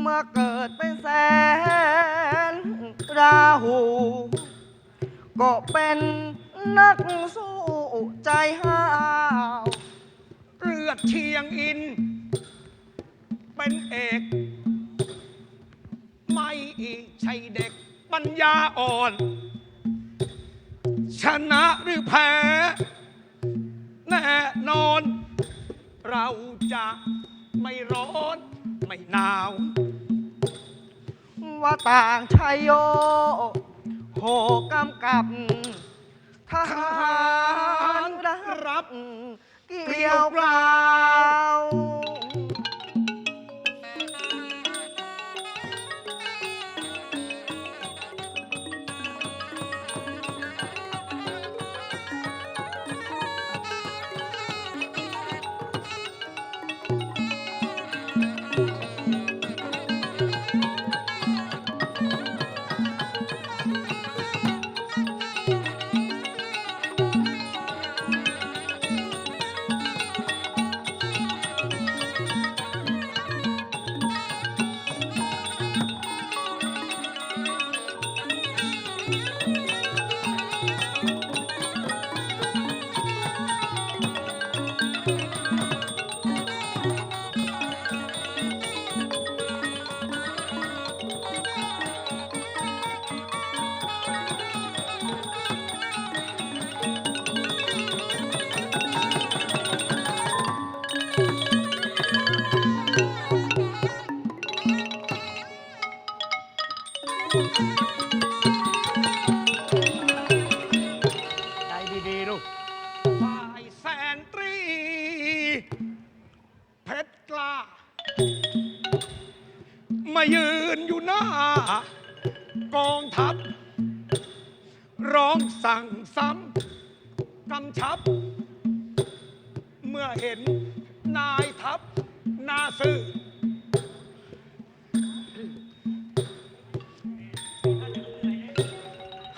เมื่อเกิดเป็นแสนราหู ก็เป็นนักสู้ใจห้าวเลือดเชียงอิน เป็นเอก ไม่ใช่เด็กปัญญาอ่อน ชนะหรือแพ้แน่นอน เราจะไม่ร้อน ไม่หนาว ว่าต่างชายโย โหกำกับทหารรับ เกี่ยวกล่า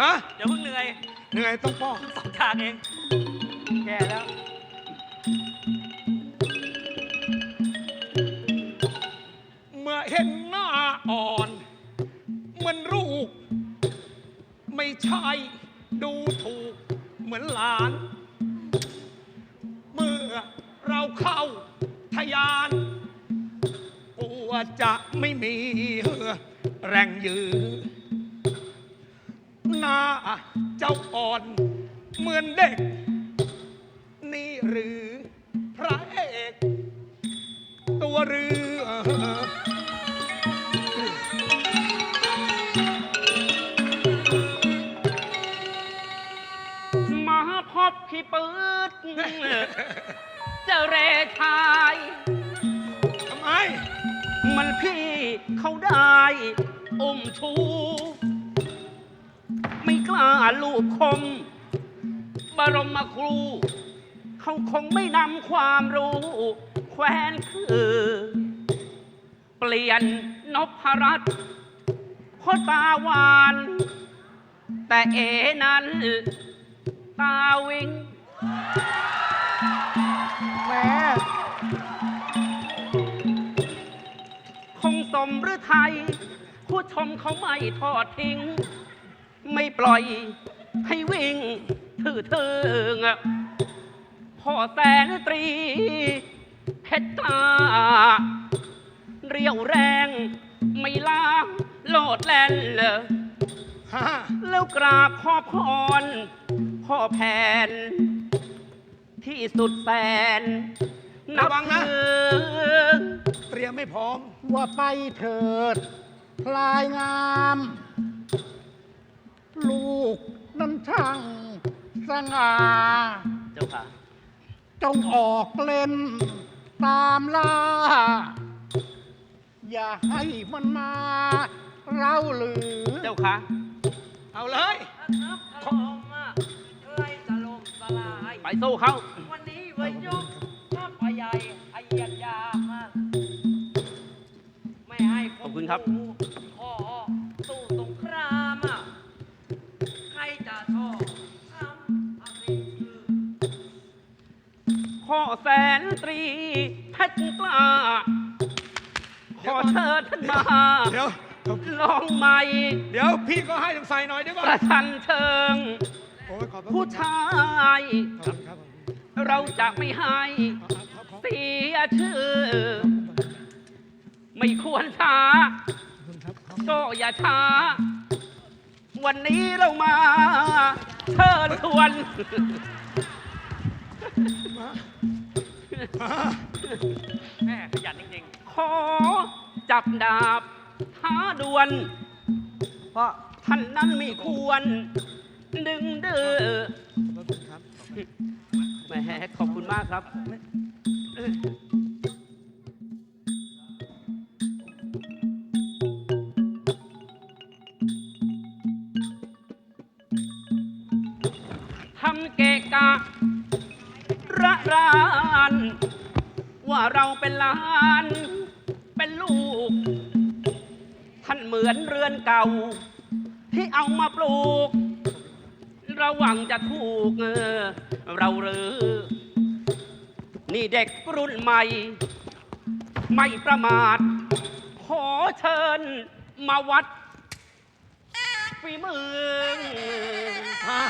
ฮะเดี๋ยวเพิ่งเหนื่อย เหนื่อยต้องป้อนสองฉากเอง แก่แล้ว เมื่อเห็นหน้าอ่อนเหมือนลูก ไม่ใช่ดูถูกเหมือนหลาน เมื่อเราเข้าทยานกลัวจะไม่มีแรงยือ หน้า เจ้าอ่อนเหมือนเด็ก นี่หรือพระเอกตัวเรือ มาพบพี่ปืดเจอเรชาย ทำไม มันพี่เขาได้อุ้มชู ไม่กล้าลูบคมบรมครู เขาคงไม่นำความรู้ แคว้นคือ เปลี่ยนนพรัตน์เพราะตาหวาน แต่เอนั้น ตาวิงแม่คงสมหรือไทย ผู้ชมเขาไม่ทอดทิ้ง ไม่ปล่อยให้วิ่งถือเทิงอะพ่อแสนตรีเพชรกล้าเรียวแรงไม่ล้างโลดแล่นเลยฮะแล้วกราบขอพรพ่อแผน ที่สุดแสนนับถือเตรียมไม่พร้อมว่าไปเถิดพลายงาม ลูกนั้นช่างสง่า เจ้าค่ะ จงออกเล่น ตามล่า อย่าให้มันมาเราหรือ เจ้าค่ะ เอาเลย ครับถล่มอะใกล้จะล่มสลาย ไปสู้เขาวันนี้เวยยกข้าพใหญ่ไอเยียดยามอะไม่ให้ขอบคุณครับ พ่อแสนตรีเพชรกล้าขขอเชิญท่านมาเดี๋ยว ลองใหม่เดี๋ยวพี่ก็ให้ทางใส่หน่อยเดี๋ยวก่อปนระชันเชิง โอ้ยขอบพระผู้คุณชายขอบคุณครับขอบคุณเราจะไม่ให้ครับขอบเสียชื่อ ไม่ควรช้าคุณครับขอบก็อย่าช้า วันนี้เรามาเชิญชวน มาแม่ขยันจริงๆขอจับดาบท้าดวนเพราะท่านนั้นไม่ควร ดึงเดือขอบคุณครับแหม่ขอบคุณมากครับ ทำเกะกะ ระราน ว่าเราเป็นหลาน เป็นลูก ท่านเหมือนเรือนเก่า ที่เอามาปลูก ระวังจะถูกเออเราหรือ นี่เด็กรุ่นใหม่ ไม่ประมาท ขอเชิญมาวัดฝีมือมา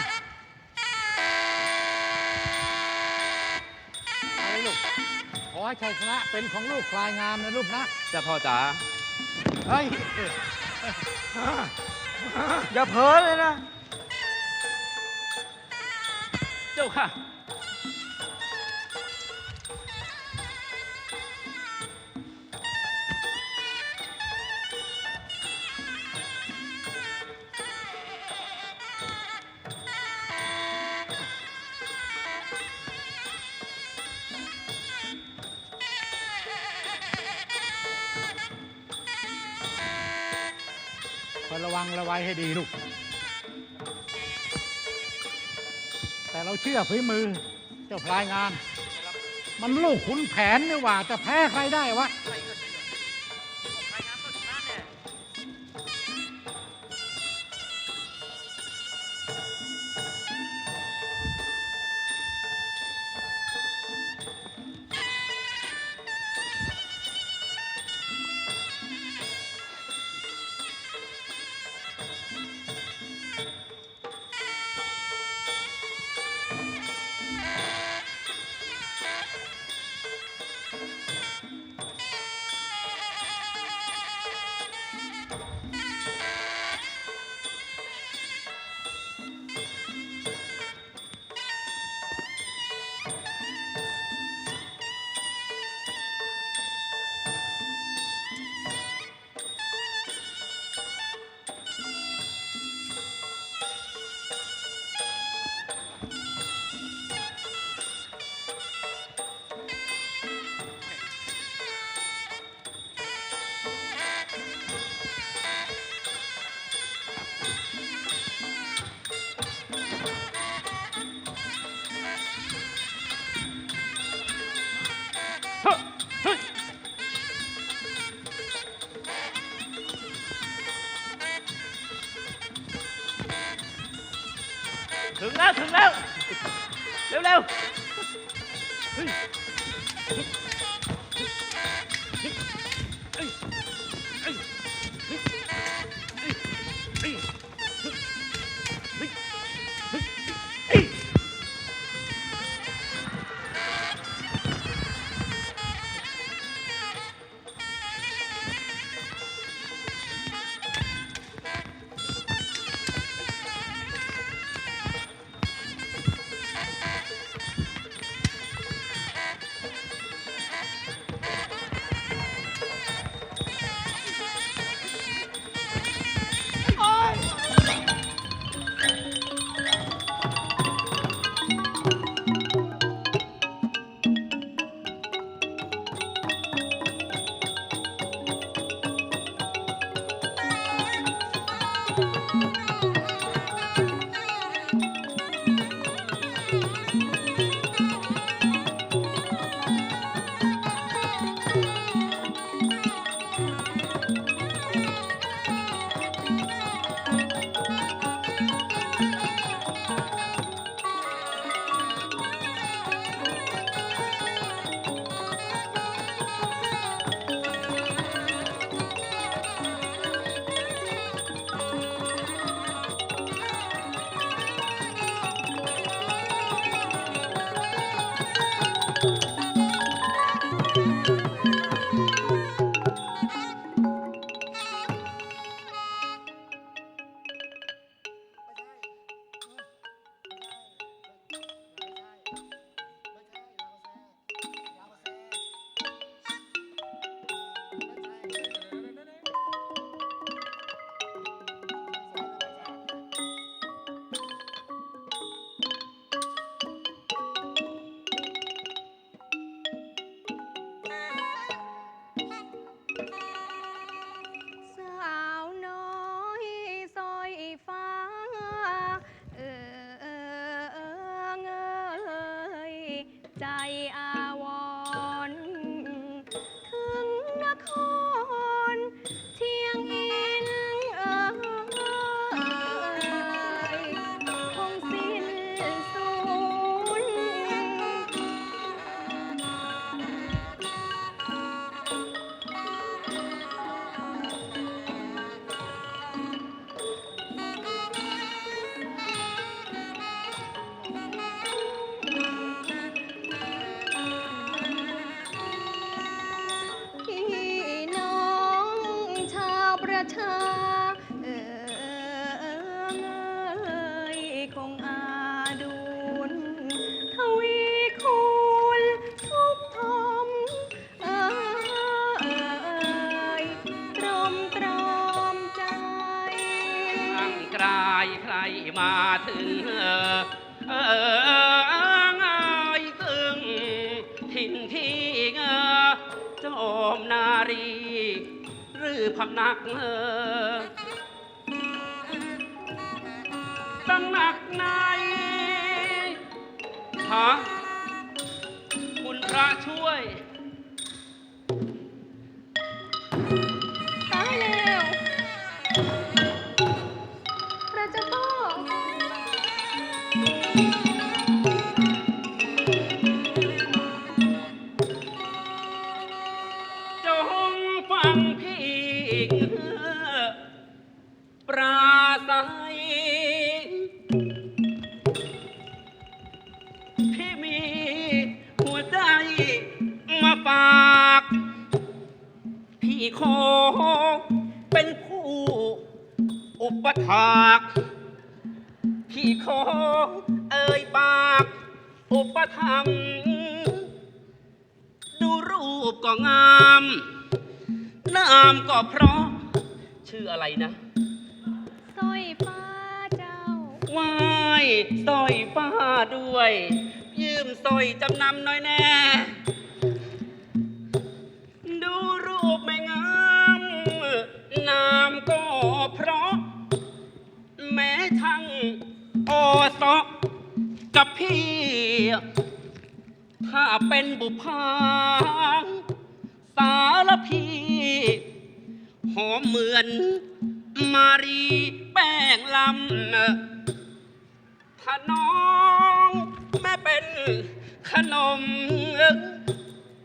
อะไร ลูก ขอให้ชัยชนะเป็นของลูกคลายงามนะลูกนะจะพ่อจ๋าเฮ้ย อย่าเพ้อเลยนะ เจ้าค่ะ วังระไว้ให้ดีลูก แต่เราเชื่อฝีมือเจ้าพลายงาน มันลูกขุนแผนนี่หว่าจะแพ้ใครได้วะ ฮะคุณพระช่วย อุปธรรมภ์ดูรูปก็งามนามก็เพราะ ชื่ออะไรนะสร้อยฟ้าเจ้าไหว้สร้อยป้าด้วย ยืมสร้อยจำนำหน่อยแน่ ดูรูปไม่งามนามก็เพราะ แม้ทั้งอสอ กับพี่ ถ้าเป็นบุพาสารพีหอมเหมือน มารีแป้งลำถ้าน้องแม่เป็นขนม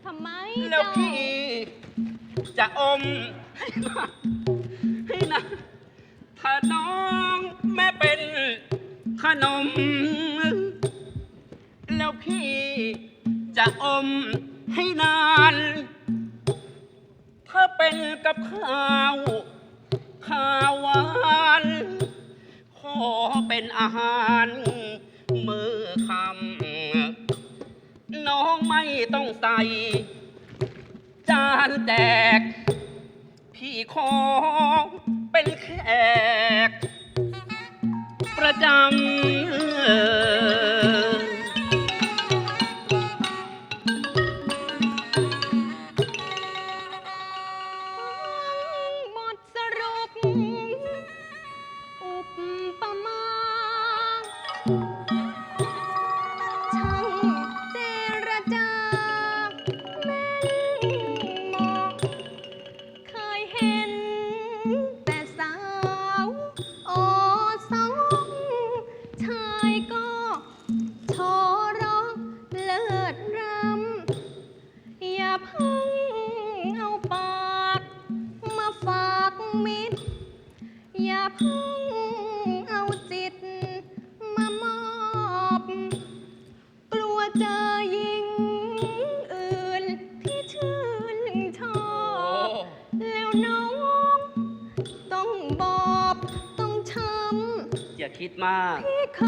ทำไมแล้วเจ้าพี่จะอมให้มาให้นะถ้าน้องแม่เป็นขนม แล้วพี่จะอมให้นาน ถ้าเป็นกับข้าวข้าวหวาน ขอเป็นอาหารมือคำน้องไม่ต้องใส่ จานแจกพี่ขอเป็นแขก ประจำ เจอหญิงอื่นที่ชื่นชอบ แล้วน้อง ต้องบอบ ต้องช้ำอย่าคิดมากที่เค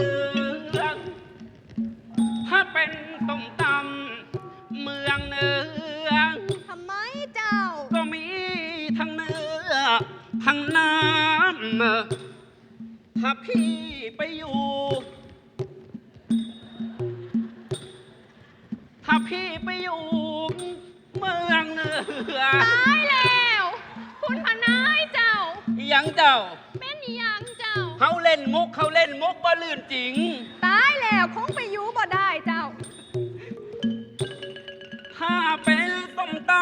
เลือง ถ้าเป็นต้มตำเมืองเนือง ทำไมเจ้า ก็มีทั้งเนื้อทั้งน้ำถ้าพี่ไปอยู่ ถ้าพี่ไปอยู่เมืองเหนือตายแล้ว คุณพนายเจ้า ยังเจ้า ล่นมุกเขาเล่นมุกบ่ลื่นจริง ตายแล้วคงไปอยู่บ่ได้เจ้า ถ้าเป็นต้มต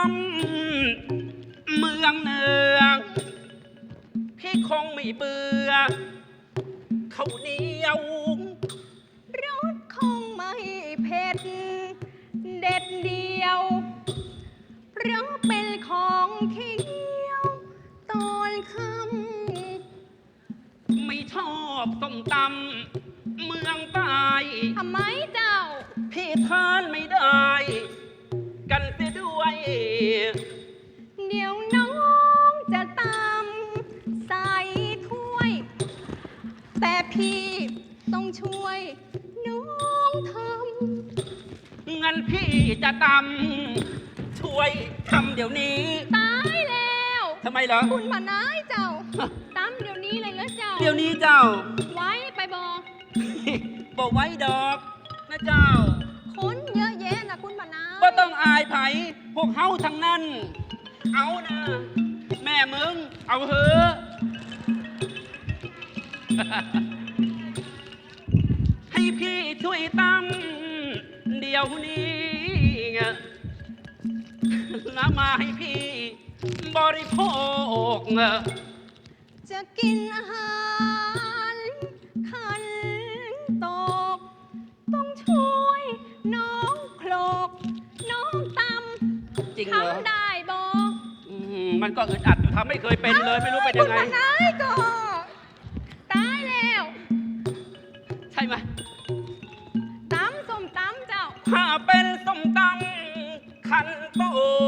ำเมืองเหนือพี่คงไม่เบื่อเขาวเหนียวรสคงไม่เผ็ด เด็ดเดียวเพราะเป็นของเคี้ยว ตอนค่ ไม่ชอบต้มตำเมืองใต้ำทำไมเจ้า พี่ทานไม่ได้ กันเสียด้วย เดี๋ยวน้องจะตำใส่ถ้วย แต่พี่ต้องช่วยน้องทงั้นพี่จะตำช่วยทำเดี๋ยวนี้ำตายแล้ว ทำไมเหรอ คุณพนายเจ้าตำเดี๋ยวนี้เลยนะเจ้า เดี๋ยวนี้เจ้า ไว้ไปบอกบอกไว้ดอกนะเจ้า คนเยอะแยะนะคุณพนายก็ต้องอายไผพวกเฮาทั้งนั้น เอานะ แม่มึง เอาเถอะให้พี่ช่วยตั้งเดี๋ยวนี้แล้วมาให้พี่ บริโภคจะกินอาหารขันตก ต้องช่วยน้องโคลก น้องตำจริงเหรอทำได้บอกอืมมันก็อึดอัดอยู่ทำไม่เคยเป็นเลย ไม่รู้เป็นยังไงคุณพนายก็ตายแล้วใช่ไหมตำส้มตำเจ้า ถ้าเป็นส้มตำขันโตกพี่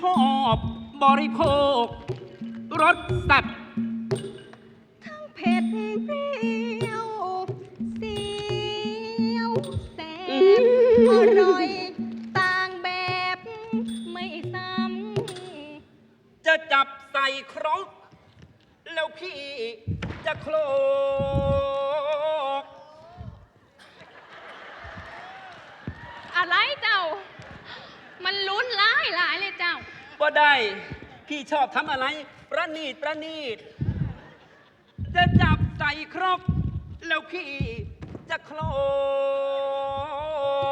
ชอบบริโภครสสัตว ประนีต จะจับใส่ครกแล้วพี่จะโคล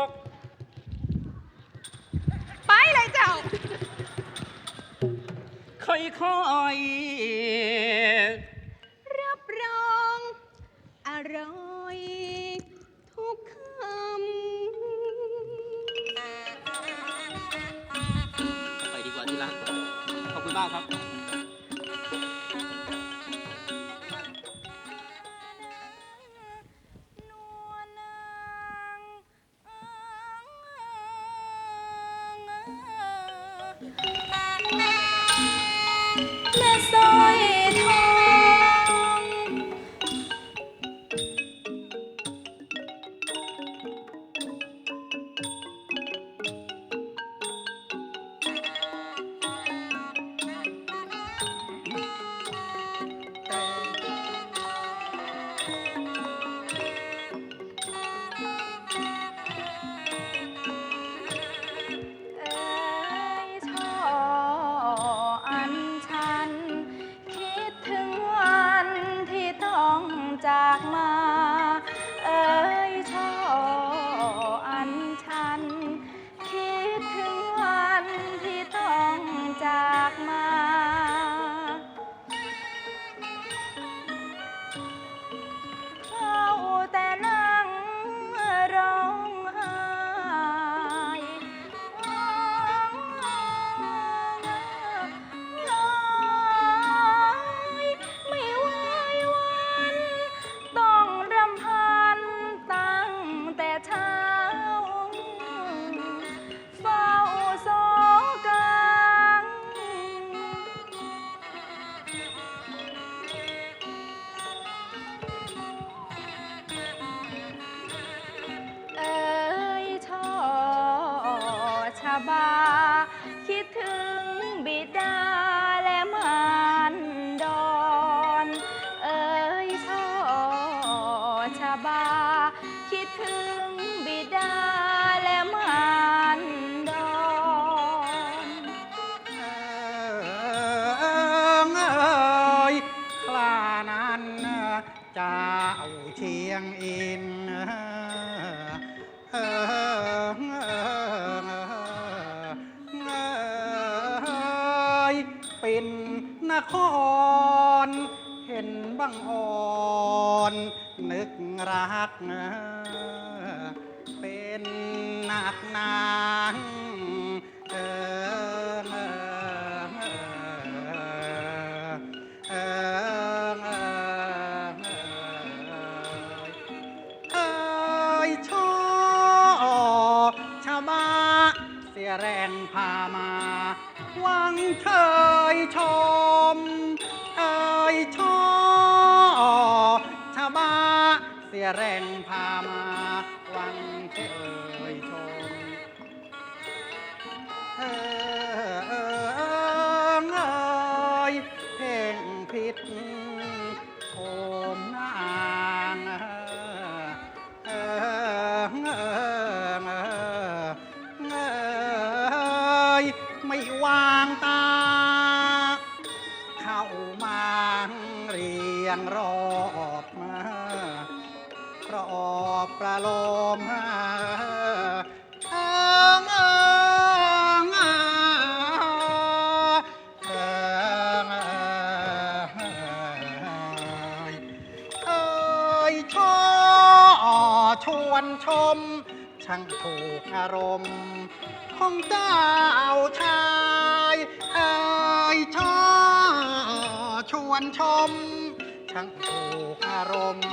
ก ไปเลยเจ้า ค่อยๆ บา คิดถึงบิดาและมารดอนเอ้ยคลานั้นเอาเชียงอิน รัก เป็นหนักหนางเออเออเออเอยชอชาวบ้าเสียแรงพามาหวังเคยชม แรงพามาารอบประโลมเอิงเอิงเอิงเอิงเอยช่อชวนชม ช่างถูกอารมณ์ของเจ้าชายเอ่ยช่อชวนชม ช่างถูกอารมณ์